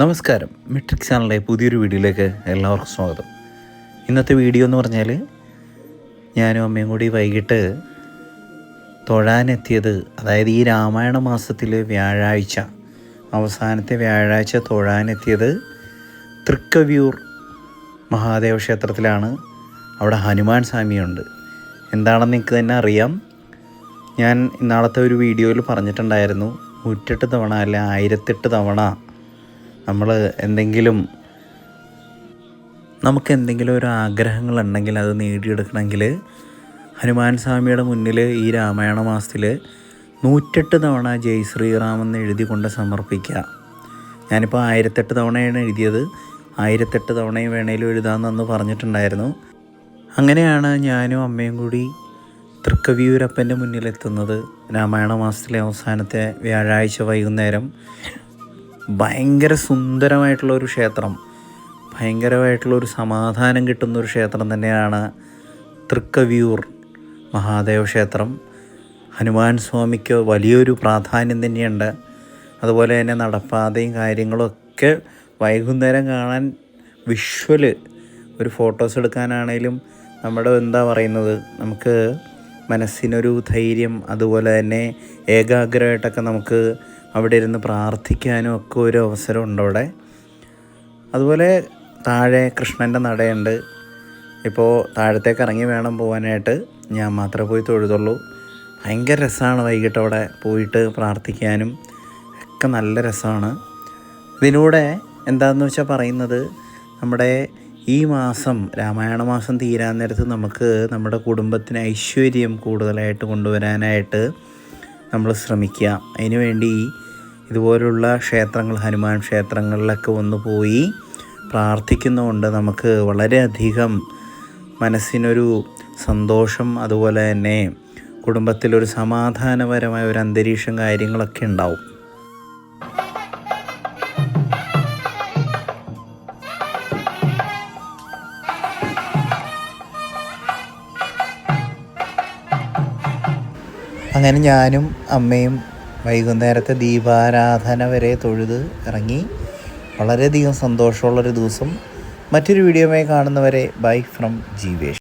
നമസ്കാരം. മെട്രിക് ചാനലിലെ പുതിയൊരു വീഡിയോയിലേക്ക് എല്ലാവർക്കും സ്വാഗതം. ഇന്നത്തെ വീഡിയോ എന്ന് പറഞ്ഞാൽ ഞാനും അമ്മയും കൂടി വൈകിട്ട് തൊഴാനെത്തിയത് അതായത് ഈ രാമായണ മാസത്തിലെ വ്യാഴാഴ്ച അവസാനത്തെ വ്യാഴാഴ്ച തൊഴാനെത്തിയത് തൃക്കവിയൂർ മഹാദേവ ക്ഷേത്രത്തിലാണ്. അവിടെ ഹനുമാൻ സ്വാമിയുണ്ട്. എന്താണെന്ന് നിങ്ങൾക്ക് തന്നെ അറിയാം. ഞാൻ ഇന്നാളത്തെ ഒരു വീഡിയോയിൽ പറഞ്ഞിട്ടുണ്ടായിരുന്നു. നൂറ്റെട്ട് തവണ അല്ല ആയിരത്തെട്ട് തവണ നമ്മൾ എന്തെങ്കിലും നമുക്ക് എന്തെങ്കിലും ഒരു ആഗ്രഹങ്ങളുണ്ടെങ്കിൽ അത് നേടിയെടുക്കണമെങ്കിൽ ഹനുമാൻ സ്വാമിയുടെ മുന്നിൽ ഈ രാമായണ മാസത്തിൽ നൂറ്റെട്ട് തവണ ജയ് ശ്രീറാം എന്ന് എഴുതി കൊണ്ട് സമർപ്പിക്കുക. ഞാനിപ്പോൾ ആയിരത്തെട്ട് തവണയാണ് എഴുതിയത്. ആയിരത്തെട്ട് തവണയും വേണേലും എഴുതാമെന്ന് പറഞ്ഞിട്ടുണ്ടായിരുന്നു. അങ്ങനെയാണ് ഞാനും അമ്മയും കൂടി തൃക്കവിയൂരപ്പന്റെ മുന്നിലെത്തുന്നത്. രാമായണ മാസത്തിലെ അവസാനത്തെ വ്യാഴാഴ്ച വൈകുന്നേരം. ഭയങ്കര സുന്ദരമായിട്ടുള്ള ഒരു ക്ഷേത്രം. ഭയങ്കരമായിട്ടുള്ള ഒരു സമാധാനം കിട്ടുന്ന ഒരു ക്ഷേത്രം തന്നെയാണ് തൃക്കവിയൂർ മഹാദേവ ക്ഷേത്രം. ഹനുമാൻ സ്വാമിക്ക് വലിയൊരു പ്രാധാന്യം തന്നെയുണ്ട്. അതുപോലെ തന്നെ നടപ്പാതയും കാര്യങ്ങളൊക്കെ വൈകുന്നേരം കാണാൻ വിഷ്വൽ. ഒരു ഫോട്ടോസ് എടുക്കാനാണേലും നമ്മുടെ എന്താ പറയുന്നത്? നമുക്ക് മനസ്സിനൊരു ധൈര്യം അതുപോലെ തന്നെ ഏകാഗ്രമായിട്ടൊക്കെ നമുക്ക് അവിടെ ഇരുന്ന് പ്രാർത്ഥിക്കാനും ഒക്കെ ഒരു അവസരം ഉണ്ട് അവിടെ. അതുപോലെ താഴെ കൃഷ്ണന്റെ നടയുണ്ട്. ഇപ്പോൾ താഴത്തേക്ക് ഇറങ്ങി വേണം പോകാനായിട്ട്. ഞാൻ മാത്രമേ പോയി തൊഴുതുള്ളൂ. ഭയങ്കര രസമാണ് വൈകിട്ട് അവിടെ പോയിട്ട് പ്രാർത്ഥിക്കാനും. ഒക്കെ നല്ല രസമാണ്. ഇതിലൂടെ എന്താണെന്ന് വെച്ചാൽ പറയുന്നത് നമ്മുടെ ഈ മാസം രാമായണ മാസം തീരാൻ നേരത്ത് നമുക്ക് നമ്മുടെ കുടുംബത്തിന് ഐശ്വര്യം കൂടുതലായിട്ട് കൊണ്ടുവരാനായിട്ട് നമ്മൾ ശ്രമിക്കുക. അതിനു വേണ്ടി ഇതുപോലുള്ള ക്ഷേത്രങ്ങൾ ഹനുമാൻ ക്ഷേത്രങ്ങളിലൊക്കെ ഒന്ന് പോയി പ്രാർത്ഥിക്കുന്നതുകൊണ്ട് നമുക്ക് വളരെയധികം മനസ്സിനൊരു സന്തോഷം അതുപോലെ തന്നെ കുടുംബത്തിലൊരു സമാധാനപരമായ ഒരു അന്തരീക്ഷം കാര്യങ്ങളൊക്കെ ഉണ്ടാവും. അങ്ങനെ ഞാനും അമ്മയും വൈകുന്നേരത്തെ ദീപാരാധന വരെ തൊഴുത് ഇറങ്ങി വളരെയധികം സന്തോഷമുള്ളൊരു ദിവസം മറ്റൊരു വീഡിയോമായി കാണുന്നവരെ ബൈ ഫ്രം ജീവേഷ്